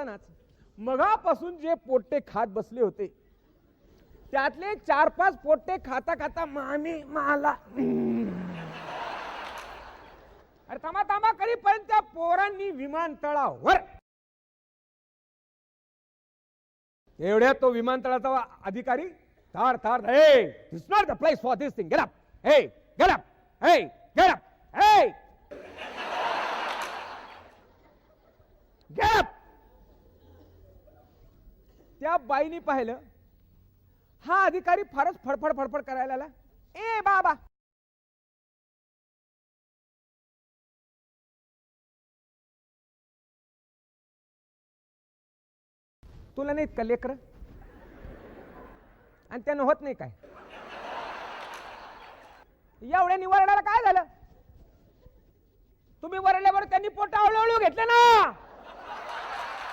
असतानाच मगापासून जे पोट्टे खात बसले होते त्यातले चार पाच पोट्टे खाता खाता मामी माला. अरे थांबा थांबा करीपर्यंत त्या पोरांनी विमानतळावर? एवढ्या तो विमानतळाचा अधिकारी? There there hey this not the place for this thing get up hey get up hey get up hey get up त्या बाईनी पाहिलं हा अधिकारी फारच फडफड फडफड करायला आला. ए बाबा! तुला नाहीत का लेकर? आणि त्यानं होत नाही काय? एवढ्या निवारणाला काय झालं? तुम्ही वरल्यावर त्यांनी पोटा हळूहळू घेतलं ना!